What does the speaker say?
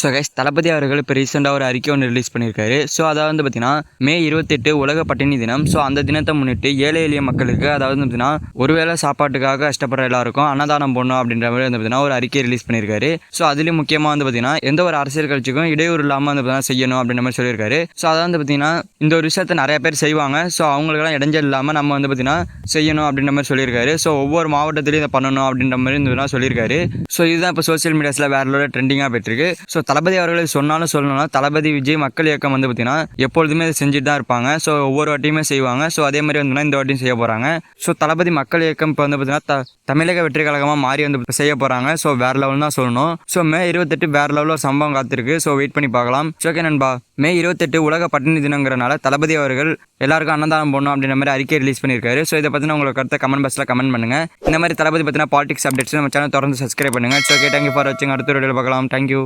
So guys தளபதி அவர்கள் இப்போ ரீசெண்டாக ஒரு அறிக்கை ஒன்று ரிலீஸ் பண்ணியிருக்காரு ஸோ அதாவது வந்து பார்த்தீங்கன்னா மே இருபத்தெட்டு உலக பட்டினி தினம். ஸோ அந்த தினத்தை முன்னிட்டு ஏழை எளிய மக்களுக்கு அதாவது வந்து பார்த்தீங்கன்னா ஒருவேளை சாப்பாட்டுக்காக கஷ்டப்படுற எல்லாருக்கும் அன்னதானம் போடணும் அப்படின்ற மாதிரி வந்து பார்த்தீங்கன்னா ஒரு அறிக்கை ரிலீஸ் பண்ணியிருக்காரு ஸோ அதுலேயும் முக்கியமாக வந்து பார்த்தீங்கன்னா எந்த ஒரு அரசியல் கட்சிக்கும் இடையூறு இல்லாமல் வந்து பார்த்தீங்கன்னா செய்யணும் அப்படின்ற மாதிரி சொல்லியிருக்காரு. ஸோ அதாவது வந்து பார்த்தீங்கன்னா இந்த ஒரு விஷயத்தை நிறைய பேர் செய்வாங்க. ஸோ அவங்களுக்கெல்லாம் இடைஞ்சல் இல்லாமல் நம்ம வந்து பார்த்தீங்கன்னா செய்யணும் அப்படின்ற மாதிரி சொல்லியிருக்காரு. ஸோ ஒவ்வொரு மாவட்டத்திலையும் இதை பண்ணணும் அப்படின்ற மாதிரி வந்து சொல்லியிருக்காரு. ஸோ இதுதான் இப்போ சோசியல் மீடியாஸில் வேற லெவலில் ட்ரெண்டிங்காக போயிட்டுருக்கு ஸோ தளபதி அவர்களை சொன்னாலும் சொல்லணும்னா தளபதி விஜய் மக்கள் இயக்கம் வந்து பார்த்தீங்கன்னா எப்பொழுதுமே அதை செஞ்சுட்டு தான் இருப்பாங்க. ஸோ ஒவ்வொரு வாட்டியுமே செய்வாங்க. ஸோ அதே மாதிரி வந்து இந்த வாட்டியும் செய்ய போகிறாங்க ஸோ தளபதி மக்கள் இயக்கம் இப்போ வந்து பார்த்தீங்கன்னா த- தமிழக வெற்றி கழகமாக மாறி வந்து செய்ய போகிறாங்க ஸோ வேற லெவல் தான் சொல்லணும். ஸோ மே இருபத்தெட்டு வேறு லெவலில் சம்பவம் காத்திருக்கு. ஸோ வெயிட் பண்ணி பார்க்கலாம். ஸோ ஓகே நண்பா. மே இருபத்தெட்டு உலக பட்டினி தினங்கிறனால தளபதி அவர்கள் எல்லாருக்கும் அன்னதானம் போடணும் அப்படின்ற மாதிரி அறிக்கை ரிலீஸ் பண்ணியிருக்காரு. ஸோ இதை பற்றின உங்களுக்கு கருத்தை கமெண்ட் பாக்ஸில் கமெண்ட் பண்ணுங்க. இந்த மாதிரி தளபதி பற்றின பாலிடிக்ஸ் அப்டேட்ஸ் நம்ம சேனல் தொடர்ந்து சப்ஸ்கிரைப் பண்ணுங்க. So okay thank you for வாட்சிங் அடுத்த வீடியோவில் பார்க்கலாம். தேங்க்யூ